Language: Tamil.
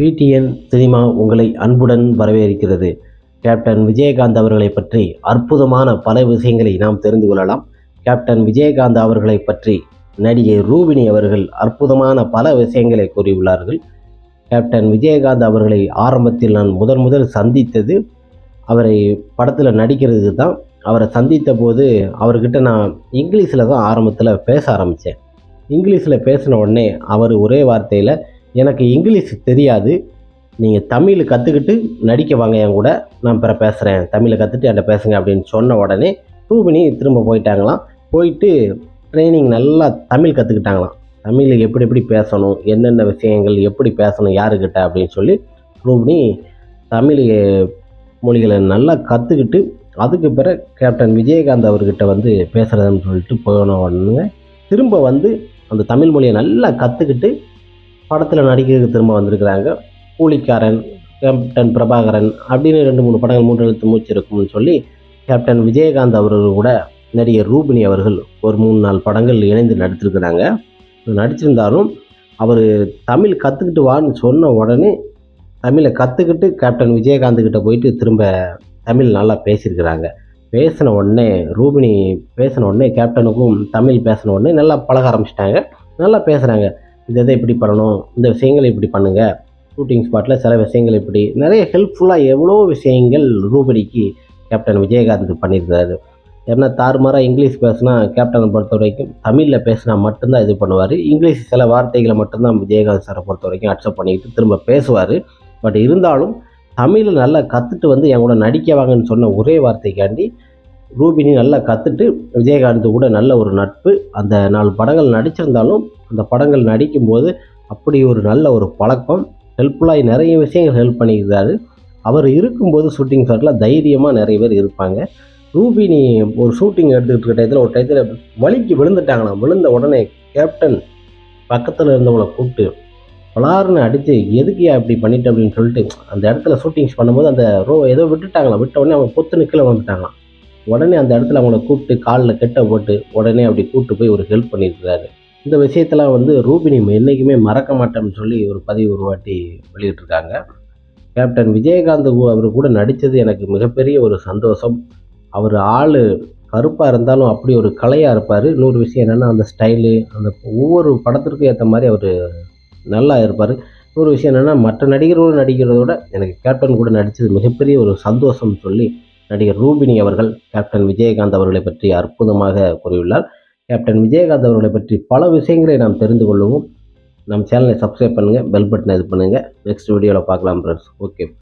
பிடிஎன் சினிமா உங்களை அன்புடன் வரவேற்கிறது. கேப்டன் விஜயகாந்த் அவர்களை பற்றி அற்புதமான பல விஷயங்களை நாம் தெரிந்து கொள்ளலாம். கேப்டன் விஜயகாந்த் அவர்களை பற்றி நடிகை ரூபினி அவர்கள் அற்புதமான பல விஷயங்களை கூறியுள்ளார்கள். கேப்டன் விஜயகாந்த் அவர்களை ஆரம்பத்தில் நான் முதன் முதல் சந்தித்தது அவரை படத்தில் நடிக்கிறதுக்கு தான். அவரை சந்தித்த போது அவர்கிட்ட நான் இங்கிலீஷில் தான் ஆரம்பத்தில் பேச ஆரம்பித்தேன் இங்கிலீஷில் பேசின உடனே அவர் ஒரே வார்த்தையில் எனக்கு இங்கிலீஷ் தெரியாது. நீங்கள் தமிழ் கற்றுக்கிட்டு நடிக்க வாங்க என் கூட. நான் பிற பேசுகிறேன் தமிழை கற்றுட்டு என்கிட்ட பேசுங்க அப்படின்னு சொன்ன உடனே ரூபினி திரும்ப போயிட்டாங்களாம். போயிட்டு ட்ரைனிங் நல்லா தமிழ் கற்றுக்கிட்டாங்களாம் தமிழில் எப்படி எப்படி பேசணும் என்னென்ன விஷயங்கள் எப்படி பேசணும் யாருக்கிட்ட அப்படின்னு சொல்லி ரூபினி தமிழ் மொழிகளை நல்லா கற்றுக்கிட்டு அதுக்கு பிறகு கேப்டன் விஜயகாந்த் அவர்கிட்ட வந்து பேசுகிறதுன்னு சொல்லிட்டு போன உடனே திரும்ப வந்து அந்த தமிழ் மொழியை நல்லா கற்றுக்கிட்டு படத்தில் நடிக்கிறதுக்கு திரும்ப வந்திருக்கிறாங்க. கூலிக்காரன் கேப்டன் பிரபாகரன் அப்படின்னு ரெண்டு மூணு படங்கள் மூன்று எழுத்து மூச்சு இருக்கும்னு சொல்லி கேப்டன் விஜயகாந்த் அவர்கள் கூட நடிகர் ரூபினி அவர்கள் ஒரு மூணு நாலு படங்கள் இணைந்து நடித்திருக்கிறாங்க. நடிச்சிருந்தாலும் அவர் தமிழ் கற்றுக்கிட்டு வான்னு சொன்ன உடனே தமிழை கற்றுக்கிட்டு கேப்டன் விஜயகாந்த் கிட்ட போயிட்டு திரும்ப தமிழ் நல்லா பேசியிருக்கிறாங்க. பேசின உடனே ரூபினி பேசின உடனே கேப்டனுக்கும் தமிழ் பேசின உடனே நல்லா பழக ஆரம்பிச்சிட்டாங்க. நல்லா பேசுகிறாங்க இதை எதை இப்படி பண்ணணும். இந்த விஷயங்களை இப்படி பண்ணுங்கள் ஷூட்டிங் ஸ்பாட்டில் சில விஷயங்கள் இப்படி நிறைய ஹெல்ப்ஃபுல்லாக எவ்வளோ விஷயங்கள் ரூபினிக்கு கேப்டன் விஜயகாந்த் பண்ணியிருக்காரு ஏன்னா தாறுமாறாக இங்கிலீஷ் பேசினா கேப்டனை பொறுத்த வரைக்கும் தமிழில் பேசினா மட்டும்தான் இது பண்ணுவார். இங்கிலீஷ் சில வார்த்தைகளை மட்டும்தான் விஜயகாந்த் சாரை பொறுத்த வரைக்கும் அக்செப்ட் பண்ணிக்கிட்டு திரும்ப பேசுவார். பட் இருந்தாலும் தமிழில் நல்லா கற்றுட்டு வந்து என் கூட நடிக்க வாங்கன்னு சொன்ன ஒரே வார்த்தைக்காண்டி ரூபினி நல்லா கற்றுட்டு விஜயகாந்த் கூட நல்ல ஒரு நட்பு அந்த நாலு படங்கள் நடிச்சிருந்தாலும் அந்த படங்கள் நடிக்கும்போது அப்படி ஒரு நல்ல ஒரு பழக்கம் ஹெல்ப்ஃபுல்லாக நிறைய விஷயங்கள் ஹெல்ப் பண்ணியிருக்காரு அவர் இருக்கும்போது ஷூட்டிங் ஸ்பாட்டில் தைரியமாக நிறைய பேர் இருப்பாங்க. ரூபினி ஒரு ஷூட்டிங் எடுத்துக்கிட்டு இருக்க டயத்தில் ஒரு டயத்தில் வலிக்கு விழுந்துட்டாங்களாம். விழுந்த உடனே கேப்டன் பக்கத்தில் இருந்தவங்களை கூப்பிட்டு பலாருன்னு அடித்து எதுக்கியா இப்படி பண்ணிட்டு? அப்படின்னு சொல்லிட்டு அந்த இடத்துல ஷூட்டிங்ஸ் பண்ணும்போது அந்த ரோ ஏதோ விட்டுட்டாங்களாம். விட்ட உடனே அவங்க பொத்து நிற்கல வந்துட்டாங்களாம் உடனே அந்த இடத்துல அவங்கள கூப்பிட்டு காலில் கெட்ட போட்டு உடனே அப்படி கூப்பிட்டு போய் ஒரு ஹெல்ப் பண்ணியிருக்கிறாரு இந்த விஷயத்தெல்லாம் வந்து ரூபினி என்றைக்குமே மறக்க மாட்டோம்னு சொல்லி ஒரு பதிவு உருவாட்டி வெளியிட்டிருக்காங்க. கேப்டன் விஜயகாந்த் அவர் கூட நடித்தது எனக்கு மிகப்பெரிய ஒரு சந்தோஷம். அவர் ஆள் கருப்பாக இருந்தாலும் அப்படி ஒரு கலையாக இருப்பார். இன்னொரு விஷயம் என்னென்னா அந்த ஸ்டைலு அந்த ஒவ்வொரு படத்திற்கும் ஏற்ற மாதிரி அவர் நல்லா இருப்பார். இன்னொரு விஷயம் என்னென்னா மற்ற நடிகரோடு நடிக்கிறத விட எனக்கு கேப்டன் கூட நடித்தது மிகப்பெரிய ஒரு சந்தோஷம்னு சொல்லி நடிகர் ரூபினி அவர்கள் கேப்டன் விஜயகாந்த் அவர்களை பற்றி அற்புதமாக கூறியுள்ளார். கேப்டன் விஜயகாந்த் அவர்களை பற்றி பல விஷயங்களை நாம் தெரிந்து கொள்வோம் நம்ம சேனலை சப்ஸ்கிரைப் பண்ணுங்கள் பெல் பட்டனை இது பண்ணுங்கள் நெக்ஸ்ட் வீடியோவில் பார்க்கலாம் ஃப்ரெண்ட்ஸ் ஓகே